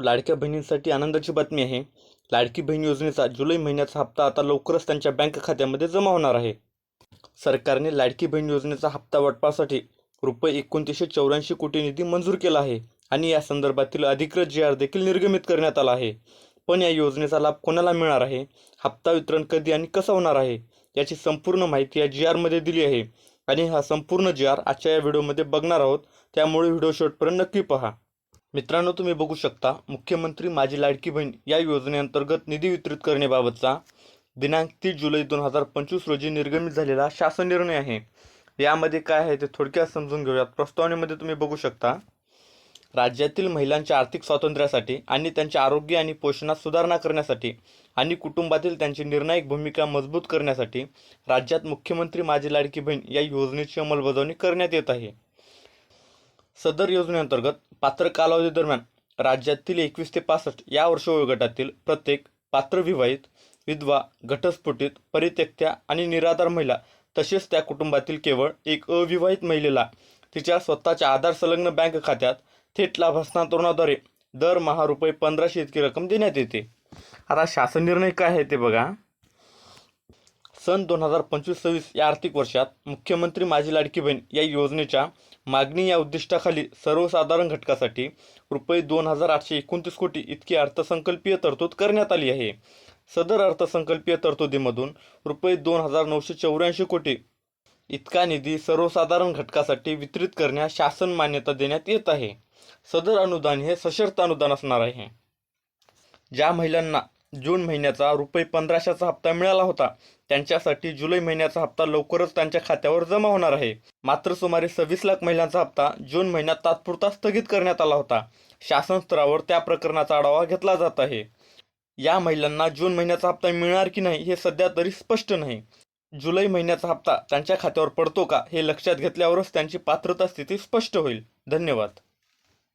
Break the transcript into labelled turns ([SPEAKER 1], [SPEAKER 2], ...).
[SPEAKER 1] लाडक्या बहिणींसाठी आनंदाची बातमी आहे. लाडकी बहीण योजनेचा जुलै महिन्याचा हप्ता आता लवकरच त्यांच्या बँक खात्यामध्ये जमा होणार आहे. सरकारने लाडकी बहीण योजनेचा हप्ता वाटपासाठी रुपये एकोणतीसशे चौऱ्याऐंशी कोटी निधी मंजूर केला आहे आणि या संदर्भातील अधिकृत जी आर देखील निर्गमित करण्यात आला आहे. पण या योजनेचा लाभ कोणाला मिळणार आहे? हप्ता वितरण कधी आणि कसं होणार आहे? याची संपूर्ण माहिती या जी आरमध्ये दिली आहे. आणि हा संपूर्ण जी आर आजच्या या व्हिडिओमध्ये बघणार आहोत. त्यामुळे व्हिडिओ शेवटपर्यंत नक्की पहा. मित्रांनो तुम्ही बघू शकता मुख्यमंत्री माझी लाडकी बहीण या योजनेअंतर्गत निधी वितरित करण्याबाबतचा दिनांक तीस जुलै दोन हजार पंचवीस रोजी निर्गमित झालेला शासन निर्णय आहे. यामध्ये काय आहे ते थोडक्यात समजून घेऊयात. प्रस्तावनेमध्ये तुम्ही बघू शकता राज्यातील महिलांच्या आर्थिक स्वातंत्र्यासाठी आणि त्यांच्या आरोग्य आणि पोषणात सुधारणा करण्यासाठी आणि कुटुंबातील त्यांची निर्णायक भूमिका मजबूत करण्यासाठी राज्यात मुख्यमंत्री माझी लाडकी बहीण या योजनेची अंमलबजावणी करण्यात येत आहे. सदर योजनेअंतर्गत पात्र कालावधी दरम्यान राज्यातील एकवीस ते पासष्ट या वर्ष वयोगटातील प्रत्येक पात्र विवाहित विधवा घटस्फोटित परित्यक्त्या आणि निराधार महिला तसेच त्या कुटुंबातील केवळ एक अविवाहित महिलेला तिच्या स्वतःच्या आधार संलग्न बँक खात्यात थेट लाभ हस्तांतरणाद्वारे दरमहा रुपये पंधराशे इतकी रक्कम देण्यात येते. आता शासन निर्णय काय आहे ते बघा. सन दोन हजार पंचवीस सव्वीस या आर्थिक वर्षात मुख्यमंत्री माझी लाडकी बहीण या योजनेच्या मागणी या उद्दिष्टाखाली सर्वसाधारण घटकासाठी रुपये दोन हजार आठशे एकोणतीस कोटी इतकी अर्थसंकल्पीय तरतूद करण्यात आली आहे. सदर अर्थसंकल्पीय तरतुदीमधून रुपये दोन हजार नऊशे चौऱ्याऐंशी कोटी इतका निधी सर्वसाधारण घटकासाठी वितरित करण्यास शासन मान्यता देण्यात येत आहे. सदर अनुदान हे सशर्त अनुदान असणार आहे. ज्या महिलांना जून महिन्याचा रुपये पंधराशेचा हप्ता मिळाला होता. त्यांच्यासाठी जुलै महिन्याचा हप्ता लवकरच त्यांच्या खात्यावर जमा होणार आहे. मात्र सुमारे सव्वीस लाख महिलांचा हप्ता जून महिन्यात तात्पुरता स्थगित करण्यात आला होता. शासन स्तरावर त्या प्रकरणाचा आढावा घेतला जात आहे. या महिलांना जून महिन्याचा हप्ता मिळणार की नाही हे सध्या तरी स्पष्ट नाही. जुलै महिन्याचा हप्ता त्यांच्या खात्यावर पडतो का हे लक्षात घेतल्यावरच त्यांची पात्रता स्थिती स्पष्ट होईल. धन्यवाद.